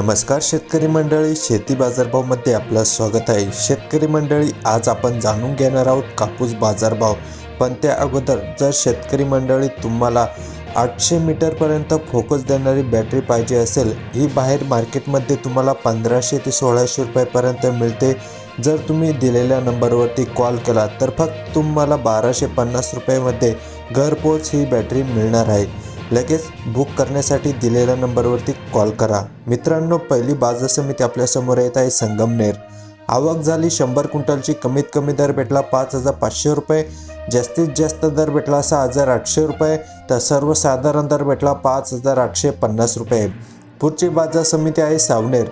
नमस्कार शेतकरी मंडळी शेती बाजारभावमध्ये आपलं स्वागत आहे. शेतकरी मंडळी आज आपण जाणून घेणार आहोत कापूस बाजारभाव. पण त्या अगोदर जर शेतकरी मंडळी तुम्हाला आठशे मीटरपर्यंत फोकस देणारी बॅटरी पाहिजे असेल ही बाहेर मार्केटमध्ये तुम्हाला पंधराशे ते सोळाशे रुपयापर्यंत मिळते. जर तुम्ही दिलेल्या नंबरवरती कॉल केला तर फक्त तुम्हाला बाराशे पन्नास रुपयामध्ये घरपोच ही बॅटरी मिळणार आहे. लगेच बुक करण्यासाठी दिलेल्या नंबरवरती कॉल करा. मित्रांनो पहिली बाजार समिती आपल्यासमोर येत आहे संगमनेर आवक झाली शंभर क्विंटलची कमीत कमी दर भेटला पाच हजार पाचशे रुपये. जास्तीत जास्त दर भेटला सहा हजार आठशे रुपये. तर सर्वसाधारण दर भेटला पाच हजार आठशे पन्नास रुपये. पुढची बाजार समिती आहे सावनेर.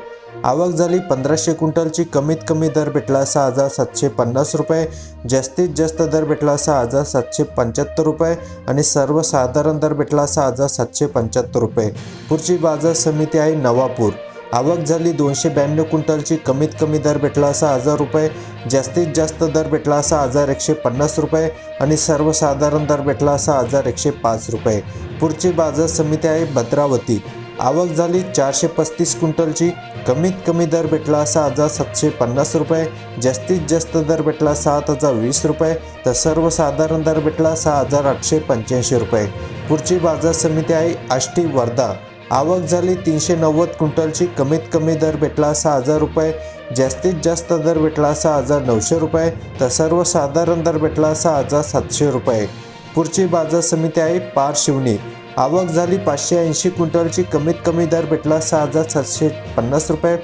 आवक झाली पंधराशे क्विंटलची कमीत कमी दर भेटला सहा हजार सातशे पन्नास रुपये जास्तीत जास्त दर भेटला सहा हजार सातशे पंच्याहत्तर रुपये आणि सर्वसाधारण दर भेटला सहा हजार सातशे पंच्याहत्तर रुपये. पुढची बाजार समिती आहे नवापूर. आवक झाली दोनशे ब्याण्णव क्विंटलची कमीत कमी दर भेटला सहा हजार रुपये जास्तीत जास्त दर भेटला सहा हजार एकशे पन्नास रुपये आणि सर्वसाधारण दर भेटला सहा हजार एकशे पाच रुपये. पुढची बाजार समिती आहे भद्रावती. आवक झाली चारशे पस्तीस क्विंटलची. कमीत कमी दर भेटला सहा हजार सातशे पन्नास रुपये. जास्तीत जास्त दर भेटला सात हजार वीस रुपये. तर सर्वसाधारण दर भेटला सहा हजार आठशे पंच्याऐंशी रुपये. पुढची बाजार समिती आहे आष्टी वर्धा. आवक झाली तीनशे नव्वद क्विंटलची. कमीत कमी दर भेटला सहा हजार रुपये. जास्तीत जास्त दर भेटला सहा हजार नऊशे रुपये. तर सर्वसाधारण दर भेटला सहा हजार सातशे रुपये. पुढची बाजार समिती आहे पार शिवनी आवक झाली. पाचशे ऐंशी क्विंटलची कमीत कमी दर भेटला सहा हजार सातशे पन्नास रुपये.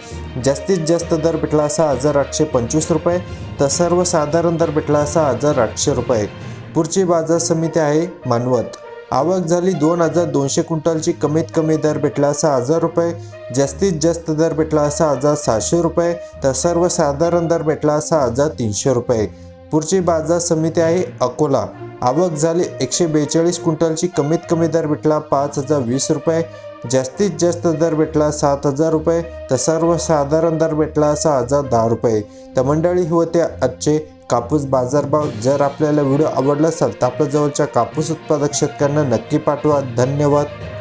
जास्तीत जास्त दर भेटला सहा हजार आठशे पंचवीस रुपये. तर सर्वसाधारण दर भेटला सहा हजार आठशे रुपये. पुढची बाजार समिती आहे मानवत. आवक झाली दोन हजार दोनशे क्विंटलची कमीत कमी दर भेटला सहा हजार रुपये. जास्तीत जास्त दर भेटला सहा हजार सहाशे रुपये. तर सर्वसाधारण दर भेटला सहा हजार तीनशे रुपये. पुढची बाजार समिती आहे अकोला. आवक झाली. एकशे बेचाळीस क्विंटलची कमीत कमी दर भेटला पाच हजार वीस रुपये. जास्तीत जास्त दर भेटला सात हजार रुपये. तर सर्वसाधारण दर भेटला सहा हजार दहा रुपये. तर मंडळी होते आजचे कापूस बाजारभाव. जर आपल्याला व्हिडिओ आवडला असेल तर आपल्या जवळच्या कापूस उत्पादक शेतकऱ्यांना नक्की पाठवा. धन्यवाद.